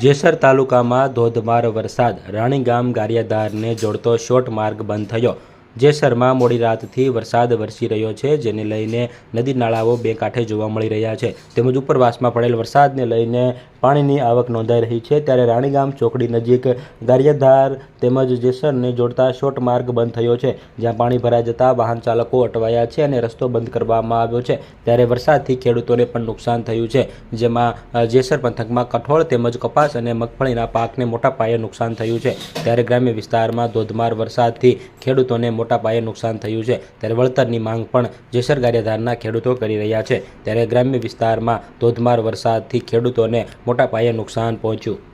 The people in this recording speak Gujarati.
જેસર તાલુકામાં ધોધમાર વરસાદ. રાણીગામ ગારિયાધારને જોડતો શોર્ટ માર્ગ બંધ થયો. જેસરમાં મોડી રાતથી વરસાદ વરસી રહ્યો છે, જેને લઈને નદી નાળાઓ બે કાંઠે જોવા મળી રહ્યા છે. તેમજ ઉપરવાસમાં પડેલ વરસાદને લઈને પાણીની આવક નોંધાઈ રહી છે. ત્યારે રાણીગામ ચોકડી નજીક ગારિયાધાર તેમજ જેસરને જોડતા શોર્ટ માર્ગ બંધ થયો છે, જ્યાં પાણી ભરાઈ જતા વાહન ચાલકો અટવાયા છે અને રસ્તો બંધ કરવામાં આવ્યો છે. ત્યારે વરસાદથી ખેડૂતોને પણ નુકસાન થયું છે. જેમાં જેસર પંથકમાં કઠોળ તેમજ કપાસ અને મગફળીના પાકને મોટા પાયે નુકસાન થયું છે. ત્યારે ગ્રામ્ય વિસ્તારમાં ધોધમાર વરસાદથી ખેડૂતોને મોટા પાયે નુકસાન થયું છે. ત્યારે વળતરની માંગ પણ જેસર ગારિયાધારના ખેડૂતો કરી રહ્યા છે. ત્યારે ગ્રામ્ય વિસ્તારમાં ધોધમાર વરસાદથી ખેડૂતોને મોટા પાયે નુકસાન પહોંચ્યું.